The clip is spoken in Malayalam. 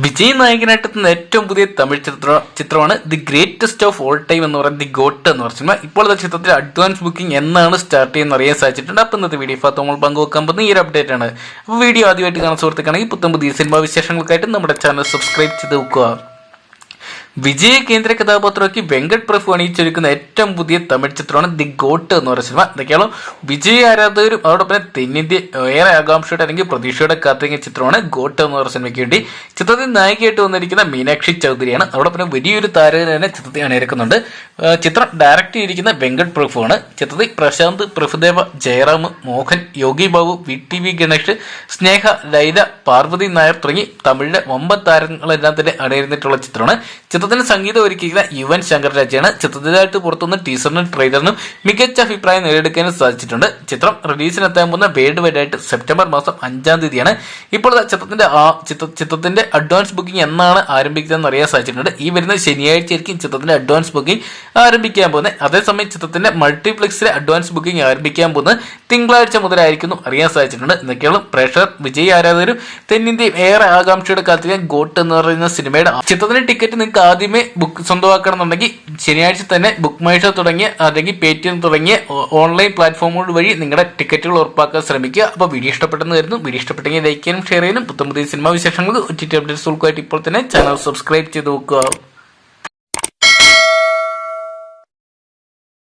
വിജയ് നായകനായിട്ടെത്തുന്ന ഏറ്റവും പുതിയ തമിഴ് ചിത്ര ചിത്രമാണ് the greatest of all time എന്ന് പറയുന്നത് ദി ഗോട്ട് എന്ന് പറഞ്ഞ സിനിമ. ഇപ്പോൾ ചിത്രത്തിൽ അഡ്വാൻസ് ബുക്കിംഗ് എന്നാണ് സ്റ്റാർട്ട് ചെയ്യുന്ന അറിയാൻ സാധിച്ചിട്ടുണ്ട്. അപ്പം ഇന്നത്തെ വീഡിയോ ഫാത്തോമൾ പങ്കുവെക്കാൻ പോകുന്ന ഈ ഒരു അപ്ഡേറ്റ് ആണ്. അപ്പോൾ വീഡിയോ ആദ്യമായിട്ട് കാണാൻ സുഹൃത്തുക്കാണെങ്കിൽ പുത്തം പുതിയ സിനിമാ വിശേഷങ്ങൾക്കായിട്ട് നമ്മുടെ ചാനൽ സബ്സ്ക്രൈബ് ചെയ്ത് വെക്കുക. വിജയ കേന്ദ്ര കഥാപാത്രമാക്കി വെങ്കട് പ്രഭു അണിയിച്ചൊരുക്കുന്ന ഏറ്റവും പുതിയ തമിഴ് ചിത്രമാണ് ദി ഗോട്ട് എന്ന് പറയുന്ന സിനിമ. എന്തൊക്കെയാണോ വിജയ ആരാധകരും അതോടൊപ്പം തന്നെ തെന്നിന്ത്യ ഏറെ ആകാംക്ഷയുടെ അല്ലെങ്കിൽ പ്രതീക്ഷയുടെ കാത്തിരിക്കുന്ന ചിത്രമാണ് ഗോട്ട് എന്ന് പറയുന്ന സിനിമയ്ക്ക് വേണ്ടി. ചിത്രത്തിൽ നായികയായിട്ട് വന്നിരിക്കുന്ന മീനാക്ഷി ചൗധരിയാണ്. അതോടൊപ്പം വലിയൊരു താരം തന്നെ ചിത്രത്തിൽ അണിയിറക്കുന്നുണ്ട് ചിത്രം ഡയറക്റ്റ് ചെയ്തിരിക്കുന്ന വെങ്കട് ആണ്. ചിത്രത്തിൽ Prashanth Prabhudeva Jayaram Mohan Yogi Babu V T V Ganesh Sneha Laila Parvathy Nair തുടങ്ങി തമിഴിലെ ഒമ്പത് താരങ്ങളെല്ലാം തന്നെ അണിയിരുന്നിട്ടുള്ള ചിത്രമാണ്. ചിത്രത്തിന് സംഗീതം ഒരുക്കിയിരിക്കുന്ന യുവൻ ശങ്കർ രാജയാണ് ചിത്രത്തിലായിട്ട് പുറത്തുനിന്ന് ടീസറിനും ട്രെയിലറിനും മികച്ച അഭിപ്രായം നേടിയെടുക്കാനും സാധിച്ചിട്ടുണ്ട്. ചിത്രം റിലീസിനെത്താൻ പോകുന്ന വേൾഡ് വൈഡ് ആയിട്ട് സെപ്റ്റംബർ മാസം അഞ്ചാം തീയതിയാണ്. ഇപ്പോൾ ചിത്രത്തിന്റെ ചിത്രത്തിന്റെ അഡ്വാൻസ് ബുക്കിംഗ് എന്നാണ് ആരംഭിക്കുന്നതെന്ന് അറിയാൻ സാധിച്ചിട്ടുണ്ട്. ഈ വരുന്ന ശനിയാഴ്ചയായിരിക്കും ചിത്രത്തിന്റെ അഡ്വാൻസ് ബുക്കിംഗ് ആരംഭിക്കാൻ പോകുന്നത്. അതേസമയം ചിത്രത്തിന്റെ മൾട്ടിപ്ലക്സിലെ അഡ്വാൻസ് ബുക്കിംഗ് ആരംഭിക്കാൻ പോകുന്നത് തിങ്കളാഴ്ച മുതലായിരിക്കുന്നു അറിയാൻ സാധിച്ചിട്ടുണ്ട്. എന്നൊക്കെയുള്ള പ്രേക്ഷകർ വിജയ് ആരാധകരും തെന്നിന്ത്യയും ഏറെ ആകാംക്ഷയുടെ കാത്തിരിക്കാൻ ഗോട്ട് എന്ന് പറയുന്ന സിനിമയുടെ ചിത്രത്തിന്റെ ടിക്കറ്റ് നിങ്ങൾക്ക് ആദ്യമേ ബുക്ക് സ്വന്തമാക്കണമെന്നുണ്ടെങ്കിൽ ശനിയാഴ്ച തന്നെ ബുക്ക് മൈഷോ തുടങ്ങിയ അല്ലെങ്കിൽ പേ ടി എം തുടങ്ങിയ ഓൺലൈൻ പ്ലാറ്റ്ഫോമുകൾ വഴി നിങ്ങളുടെ ടിക്കറ്റുകൾ ഉറപ്പാക്കാൻ ശ്രമിക്കുക. അപ്പോൾ വീഡിയോ ഇഷ്ടപ്പെട്ടെന്ന് വരുന്നു വീഡിയോ ഇഷ്ടപ്പെട്ടെങ്കിൽ ലൈക്ക് ചെയ്യാനും ഷെയർ ചെയ്യാനും. പുത്തം പുതിയ സിനിമാ വിശേഷങ്ങൾ ഒ ടി ടി അപ്ഡേറ്റ്സ് ഉൾക്കായിട്ട് ഇപ്പോൾ തന്നെ ചാനൽ സബ്സ്ക്രൈബ് ചെയ്ത് നോക്കുക.